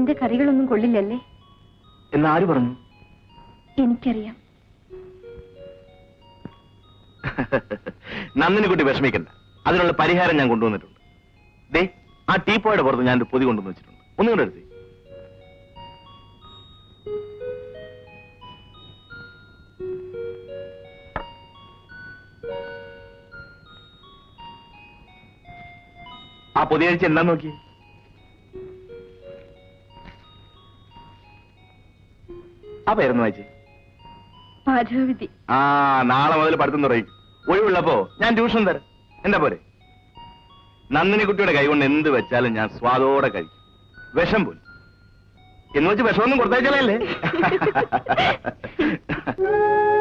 എന്റെ കറികളൊന്നും കൊള്ളില്ലല്ലേ? എന്നാര് പറഞ്ഞു? എനിക്കറിയാം. നന്ദിനെ കുട്ടി വിഷമിക്കണ്ട. അതിനുള്ള പരിഹാരം ഞാൻ കൊണ്ടുവന്നിട്ടുണ്ട്. ദേ ആ ടീപ്പോയുടെ പുറത്ത് ഞാൻ പൊതി കൊണ്ടുവന്ന് വെച്ചിട്ടുണ്ട്. ഒന്നും കൂടെ എടുത്തേ ആ പൊതിയഴിച്ച് എന്താ നോക്കി? ആ പേരൊന്ന് വായിച്ചേ പാചകവിധി ആ നാളെ മുതൽ പഠിത്തം തുടങ്ങി. ഒഴിവുള്ളപ്പോ ഞാൻ ട്യൂഷൻ തരാം. എന്താ പോരെ? നന്ദിനി കുട്ടിയുടെ കൈകൊണ്ട് എന്ത് വെച്ചാലും ഞാൻ സ്വാദോടെ കഴിക്കും. വിഷം പോലും. എന്ന് വെച്ച് വിഷമൊന്നും കൊടുത്തയച്ചാലേ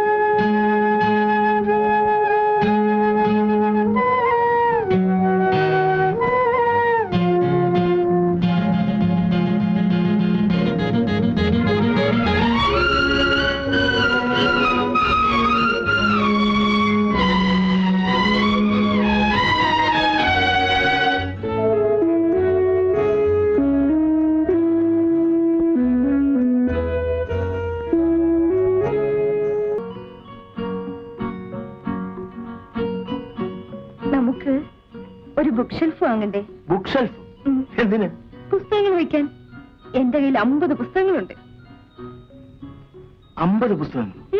ബുക്ക് ഷെൽഫ് വാങ്ങണ്ടേ? Book shelf. എന്തിന്? പുസ്തകങ്ങൾ വയ്ക്കാൻ. എന്റെ കയ്യിൽ അമ്പത് പുസ്തകങ്ങളുണ്ട്. അമ്പത് പുസ്തകങ്ങൾ?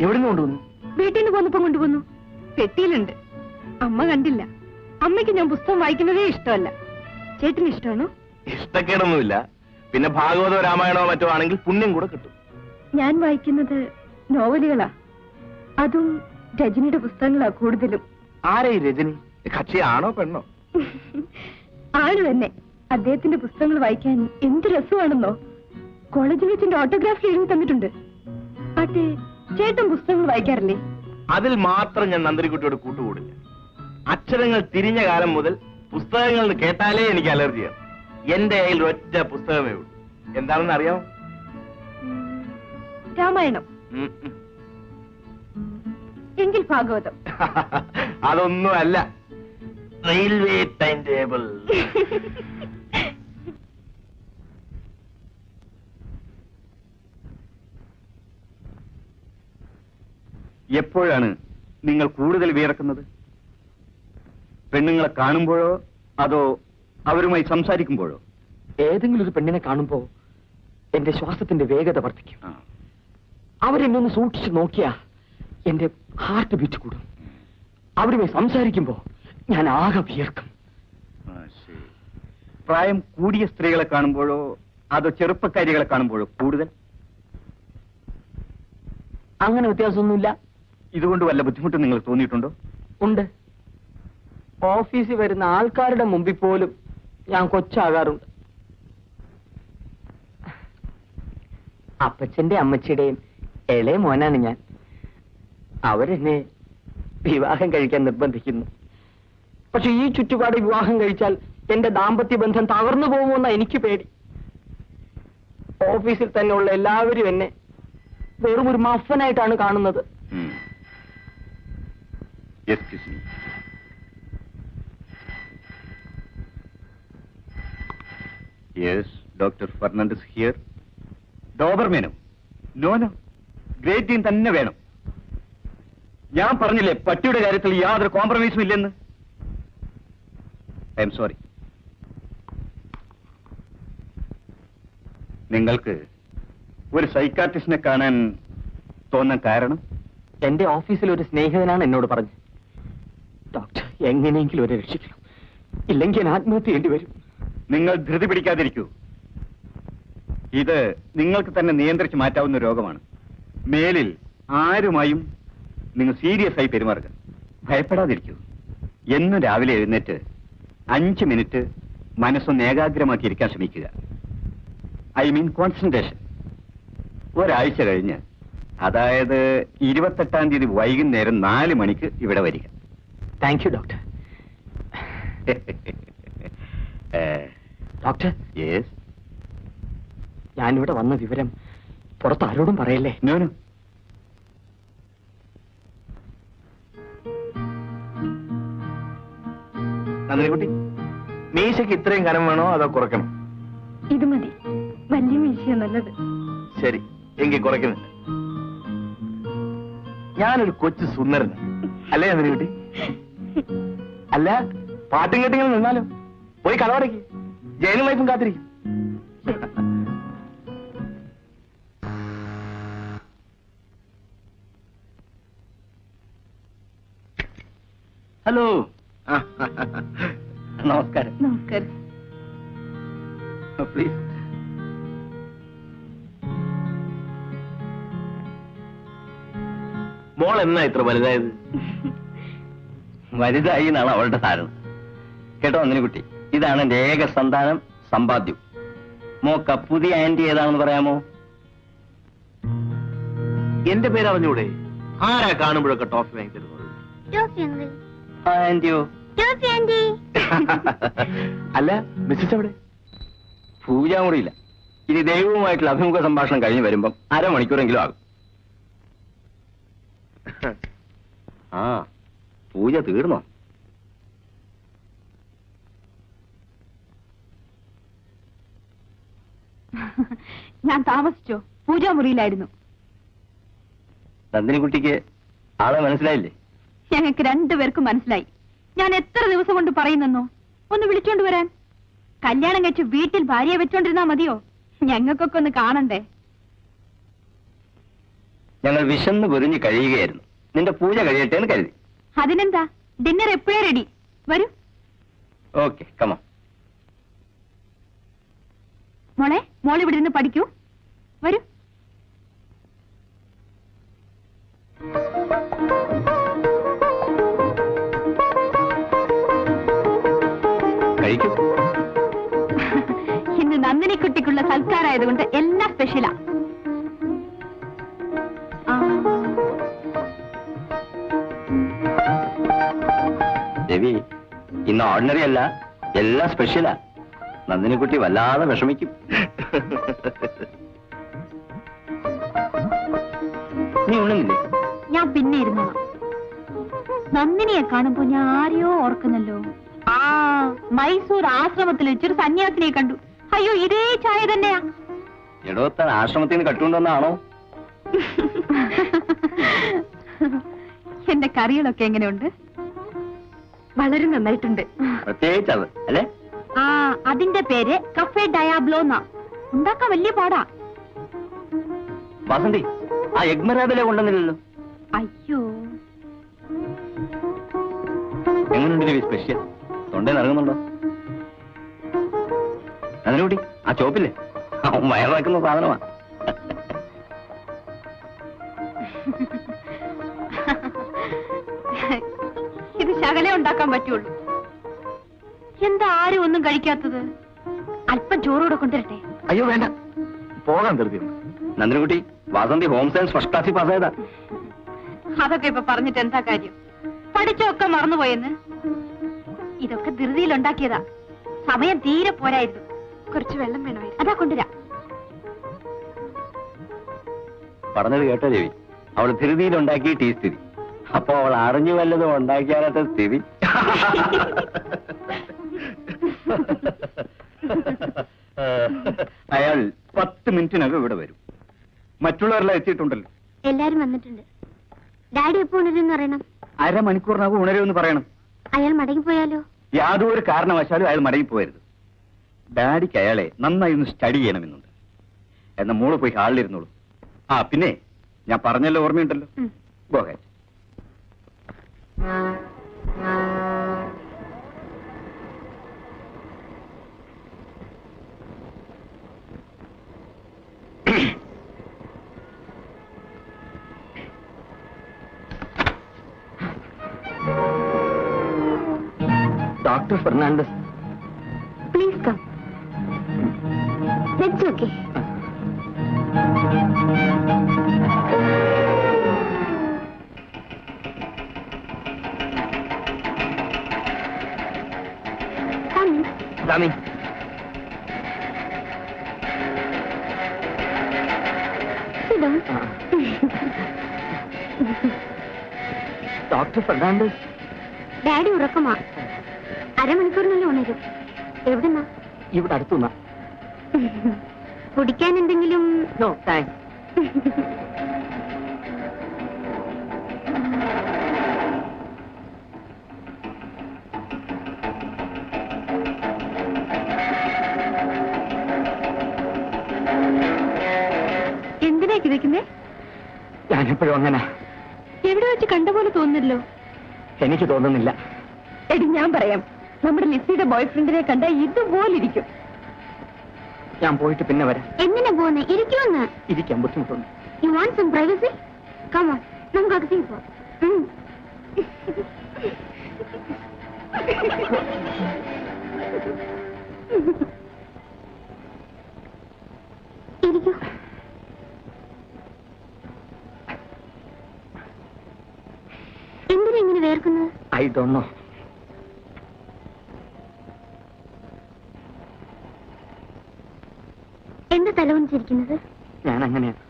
എവിടെ നിന്ന് കൊണ്ടുവന്നു? വീട്ടിൽ നിന്ന് പോന്നപ്പോ കൊണ്ടുവന്നു. പെട്ടിയിലുണ്ട്. അമ്മ കണ്ടില്ല. അമ്മയ്ക്ക് ഞാൻ പുസ്തകം വായിക്കുന്നതേ ഇഷ്ടമല്ല. ചേട്ടന് ഇഷ്ടമാണോ? ഇഷ്ടക്കേടൊന്നുമില്ല. പിന്നെ ഭാഗവതോ രാമായണോ മറ്റോ ആണെങ്കിൽ പുണ്യം കൂടെ കിട്ടും. ഞാൻ വായിക്കുന്നത് നോവലുകളാ. അതും രജനിയുടെ പുസ്തകങ്ങളാ കൂടുതലും. ആരെ ഈ രജനി? കക്ഷിയാണോ പെണ്ണോ? ആണ് തന്നെ? അദ്ദേഹത്തിന്റെ പുസ്തകങ്ങൾ വായിക്കാൻ എന്ത് രസമാണെന്നോ? കോളേജിൽ വെച്ചിന്റെ ഓട്ടോഗ്രാഫ് എഴുതി തന്നിട്ടുണ്ട്. പാട്ടെ ചേട്ടൻ പുസ്തകങ്ങൾ വായിക്കാറില്ലേ? അതിൽ മാത്രം ഞാൻ നന്ദരിക്കുട്ടിയോട് കൂട്ടുകൂടില്ല. അക്ഷരങ്ങൾ തിരിഞ്ഞ കാലം മുതൽ പുസ്തകങ്ങൾ കേട്ടാലേ എനിക്ക് അലർജിയാണ് എന്റെ കയ്യിൽ ഒറ്റ പുസ്തകമേ ഉള്ളൂ. എന്താണെന്ന് അറിയാമോ? രാമായണം. എങ്കിൽ ഭാഗവതം. അതൊന്നും അല്ല റെയിൽവേ ടൈം ടേബിൾ. എപ്പോഴാണ് നിങ്ങൾ കൂടുതൽ വിയർക്കുന്നത്? പെണ്ണുങ്ങളെ കാണുമ്പോഴോ അതോ അവരുമായി സംസാരിക്കുമ്പോഴോ? ഏതെങ്കിലും ഒരു പെണ്ണിനെ കാണുമ്പോ എന്റെ ശ്വാസത്തിന്റെ വേഗത വർദ്ധിക്കും. അവരെന്നെ ഒന്ന് സൂക്ഷിച്ചു നോക്കിയാ എന്റെ ഹാർട്ട് ബീറ്റ് കൂടും. അവരുമായി സംസാരിക്കുമ്പോ ഞാൻ ആകെ വിയർക്കും പ്രായം കൂടിയ സ്ത്രീകളെ കാണുമ്പോഴോ അതോ ചെറുപ്പക്കാരികളെ കാണുമ്പോഴോ കൂടുതൽ? അങ്ങനെ വ്യത്യാസമൊന്നുമില്ല. ഇതുകൊണ്ട് വല്ല ബുദ്ധിമുട്ടും നിങ്ങൾ തോന്നിയിട്ടുണ്ടോ? ഉണ്ട്. ഓഫീസിൽ വരുന്ന ആൾക്കാരുടെ മുമ്പിൽ പോലും ഞാൻ കൊച്ചാകാറുണ്ട്. അപ്പച്ചന്റെ അമ്മച്ചിയുടെയും ഇളയ മോനാണ് ഞാൻ. അവരെന്നെ വിവാഹം കഴിക്കാൻ നിർബന്ധിക്കുന്നു. പക്ഷെ ഈ ചുറ്റുപാട് വിവാഹം കഴിച്ചാൽ എന്റെ ദാമ്പത്യ ബന്ധം തകർന്നു പോകുമെന്ന എനിക്ക് പേടി. ഓഫീസിൽ തന്നെ ഉള്ള എല്ലാവരും എന്നെ വെറും ഒരു മഫനായിട്ടാണ് കാണുന്നത്. ഡോബർമേനോ നോനോ ഗ്രേറ്റ് തന്നെ വേണം. ഞാൻ പറഞ്ഞില്ലേ പട്ടിയുടെ കാര്യത്തിൽ യാതൊരു കോംപ്രമൈസും ഇല്ലെന്ന്? I'm sorry. നിങ്ങൾക്ക് ഒരു സൈക്കാട്രിസ്റ്റിനെ കാണാൻ തോന്നാൻ കാരണം? എന്റെ ഓഫീസിൽ ഒരു സ്നേഹിതനാണ് എന്നോട് പറഞ്ഞു. ഡോക്ടർ എങ്ങനെയെങ്കിലും ഒരു രക്ഷിക്കണം. ഇല്ലെങ്കിൽ ഞാൻ ആത്മഹത്യ ചെയ്യേണ്ടി വരും. നിങ്ങൾ ധൃതി പിടിക്കാതിരിക്കൂ. ഇത് നിങ്ങൾക്ക് തന്നെ നിയന്ത്രിച്ച് മാറ്റാവുന്ന രോഗമാണ്. മേലിൽ ആരുമായും നിങ്ങൾ സീരിയസ് ആയി പെരുമാറുക ഭയപ്പെടാതിരിക്കൂ. എന്നും രാവിലെ എഴുന്നേറ്റ് അഞ്ച് മിനിറ്റ് മനസ്സൊന്ന് ഏകാഗ്രമാക്കി ഇരിക്കാൻ ശ്രമിക്കുക. I mean concentration. ഒരാഴ്ച കഴിഞ്ഞ് അതായത് ഇരുപത്തെട്ടാം തീയതി വൈകുന്നേരം നാല് മണിക്ക് ഇവിടെ വരിക. Thank you doctor doctor yes ഞാനിവിടെ വന്ന വിവരം പുറത്ത് ആരോടും പറയല്ലേ? നോ നോ നന്ദിനിക്കുട്ടി മീശയ്ക്ക് ഇത്രയും കനം വേണോ അതോ കുറക്കണം ഇത് മതി. വലിയ മീശയാ നല്ലത്. ശരി എങ്കിൽ കുറയ്ക്കുന്നില്ല ഞാനൊരു കൊച്ചു സുന്ദരൻ അല്ലേ അതിന് കുട്ടി? അല്ല പാട്ടും കേട്ടിങ്ങനെ നിന്നാലോ? പോയി കടവടയ്ക്ക്. ജയനും വൈഫും കാത്തിരിക്കും. ഹലോ. നമസ്കാരം. നമസ്കാരം. പ്ലീസ് മോൾ എന്നാ ഇത്ര വലുതായത്? വലുതായി എന്നാണ് അവളുടെ ധാരണ കേട്ടോ അങ്ങനെ കുട്ടി ഇതാണ് എന്റെ ഏക സന്താനം സമ്പാദ്യം. മോക്ക പുതിയ ആന്റി ഏതാണെന്ന് പറയാമോ? എന്റെ പേര് അറിഞ്ഞൂടെ ആരാ കാണുമ്പോഴൊക്കെ ടോഫി വാങ്ങി തരുന്നത് ആന്റിയോ അല്ല മിസ്സസ് എവിടെ? പൂജാമുറിയില്ല ഇനി ദൈവവുമായിട്ടുള്ള അഭിമുഖ സംഭാഷണം കഴിഞ്ഞ് വരുമ്പം അരമണിക്കൂറെങ്കിലും ആകും. ആ പൂജ തീർന്നോ? ഞാൻ താമസിച്ചോ? പൂജാമുറിയിലായിരുന്നു നന്ദിനിക്കുട്ടിക്ക് ആളെ മനസ്സിലായില്ലേ? ഞങ്ങൾക്ക് രണ്ടുപേർക്കും മനസ്സിലായി. ഞാൻ എത്ര ദിവസം കൊണ്ട് പറയുന്നെന്നോ? ഒന്ന് വിളിച്ചോണ്ട് വരാൻ. കല്യാണം കഴിച്ച് വീട്ടിൽ ഭാര്യയെ വെച്ചോണ്ടിരുന്നാ മതിയോ? ഞങ്ങൾക്കൊക്കെ ഒന്ന് കാണണ്ടേ? ഞങ്ങൾ വിശന്ന് പൊരിഞ്ഞ് കഴിയുകയായിരുന്നു. നിന്റെ പൂജ കഴിയട്ടെ എന്ന് കരുതി. അതിനെന്താ? ഡിന്നർ എപ്പോഴേ റെഡി വരൂ. ഓക്കെ കമോ മോളെ മോൾ ഇവിടെ നിന്ന് പഠിക്കൂ. വരൂ. കഴിക്കും ഇന്ന് നന്ദിനിക്കുട്ടിക്കുള്ള സൽക്കാരായതുകൊണ്ട് എല്ലാം സ്പെഷ്യലാ ദേവി രവി ഇന്ന് ഓർഡിനറി അല്ല എല്ലാം സ്പെഷ്യലാ നന്ദിനിക്കുട്ടി വല്ലാതെ വിഷമിക്കും. നീ ഉണ്ണുന്നില്ലേ ഞാൻ പിന്നെ ഇരുന്നോളാം. നന്ദിനിയെ കാണുമ്പോ ഞാൻ ആരെയോ ഓർക്കുന്നല്ലോ. ആ. മൈസൂർ ആശ്രമത്തിൽ വെച്ചൊരു സന്യാസിനെ കണ്ടു. അയ്യോ ഇതേ ചായ തന്നെയാ. എടോ താൻ ആശ്രമത്തിൽ നിന്ന് കട്ടുകൊണ്ടുവന്നാണോ എന്റെ കറികളൊക്കെ എങ്ങനെയുണ്ട്? വളരെ നന്നായിട്ടുണ്ട്. പ്രത്യേകിച്ച് അത് അല്ലേ? ആ അതിന്റെ പേര് കഫേ ഡയാബ്ലോന്ന ഉണ്ടാക്കാൻ വലിയ പാടാ. വസന്തി ആ എഗ്മരാബിലെ കൊണ്ടുവന്നില്ലല്ലോ. അയ്യോ എങ്ങനെയുണ്ട് രവി സ്പെഷ്യൽ തൊണ്ടേ നിറങ്ങുന്നുണ്ടോ അതിനുകൂടി ആ ചോപ്പില്ലേ വയറാക്കുന്ന വയറിറക്കുന്ന സാധനമാ. ഇത് ശകലേ ഉണ്ടാക്കാൻ പറ്റുള്ളൂ. എന്താ ആരും ഒന്നും കഴിക്കാത്തത്? അല്പം ചോറൂടെ കൊണ്ടുവരട്ടെ? അയ്യോ വേണ്ട. പോകാൻ ധൃതി. നന്ദനകുട്ടി വാസന്തി ഹോം സയൻസ് ഫസ്റ്റ് ക്ലാസ്സിൽ പാസ്സായതാ അതൊക്കെ ഇപ്പൊ പറഞ്ഞിട്ട് എന്താ കാര്യം? പഠിച്ചൊക്കെ മറന്നുപോയെന്ന്? ഇതൊക്കെ ധൃതിയിൽ ഉണ്ടാക്കിയതാ സമയം തീരെ പോരായിരുന്നു. കുറച്ച് വെള്ളം വേണമായിരുന്നു. അതാ കൊണ്ടുവരാ. പറഞ്ഞത് കേട്ടോ രവി. അവൾ ധൃതിയിൽ ഉണ്ടാക്കിയിട്ട് ഈ സ്ഥിതി. അപ്പൊ അവൾ അറിഞ്ഞു വല്ലതും ഉണ്ടാക്കിയാലത്തെ സ്ഥിതി? അയാൾ പത്ത് മിനിറ്റിനകം ഇവിടെ വരും. മറ്റുള്ളവരെല്ലാം എത്തിയിട്ടുണ്ടല്ലോ. എല്ലാരും വന്നിട്ടുണ്ട്. ഡാഡി എപ്പോ ഉണരുന്ന് പറയണം. അരമണിക്കൂറിനകം ഉണരുമെന്ന് പറയണം. അയാൾ മടങ്ങി പോയാലോ യാതൊരു കാരണവശാലും അയാൾ മടങ്ങിപ്പോയരുത് ഡാഡിക്ക് അയാളെ നന്നായി ഒന്ന് സ്റ്റഡി ചെയ്യണമെന്നുണ്ട്. എന്നാ മോൾ പോയി ഹാളിലിരുന്നോളൂ ആ പിന്നെ ഞാൻ പറഞ്ഞല്ലോ ഓർമ്മയുണ്ടല്ലോ. ഉം. Doctor Fernandes. Please come let's okay Swami doctor Fernandes. Daddy ഉറക്കമാ. അരമണിക്കൂറിനുള്ളിൽ ഉണരും എവിടുന്നാ? ഇവിടെ അടുത്തുനിന്നാ. കുടിക്കാൻ എന്തെങ്കിലും? നോ താങ്ക്സ് എന്തിനാ കിതയ്ക്കുന്നേ ഞാനെപ്പോഴും അങ്ങനെ. എവിടെ വെച്ച് കണ്ട പോലെ തോന്നുന്നല്ലോ. എനിക്ക് തോന്നുന്നില്ല. എടി ഞാൻ പറയാം. നമ്മുടെ ലിസിയുടെ ബോയ്ഫ്രണ്ടിനെ കണ്ട ഇതുപോലിരിക്കും. ഞാൻ പോയിട്ട് പിന്നെ വരാം. എങ്ങനെ പോകുന്നേ ഇരിക്കുമെന്ന്? ഇരിക്കാൻ ബുദ്ധിമുട്ടുണ്ട്. You want some privacy come on നമുക്ക് അകത്തേക്ക് പോവാം. ഉം. ഇരിക്കൂ. എന്തിനാ ഇങ്ങനെ വേർക്കുന്നത്? ഐ ഡോണ്ട് നോ തലവണിച്ചിരിക്കുന്നത് ഞാൻ അങ്ങനെയാണ്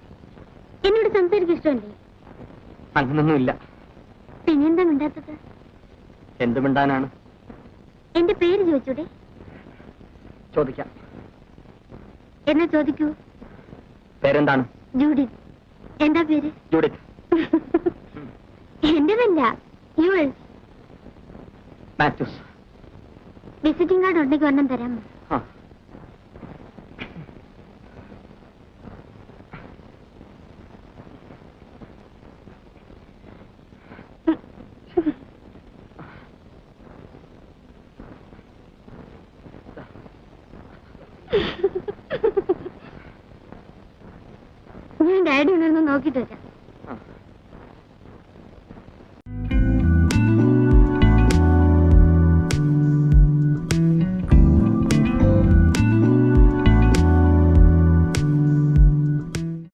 എന്നോട് സംസാരിക്കാൻ ഇഷ്ടമല്ലേ? അങ്ങനൊന്നുമില്ല. പിന്നെന്താ മിണ്ടാത്തത്? എന്ത് മിണ്ടാനാണ്? എന്റെ പേര് ചോദിച്ചൂടെ? ചോദിക്കാം. എന്നാ ചോദിക്കൂ? പേരെന്താണ്? ജൂഡി എന്താ പേര്? ജൂഡിത്ത് എന്റേതല്ല എസ് മാത്യൂസ്. വിസിറ്റിംഗ് കാർഡ് ഉണ്ടെങ്കിൽ ഒരെണ്ണം തരാമോ ആ ഞാൻ ഡാഡി ഉണർന്ന് നോക്കിട്ട് വരാം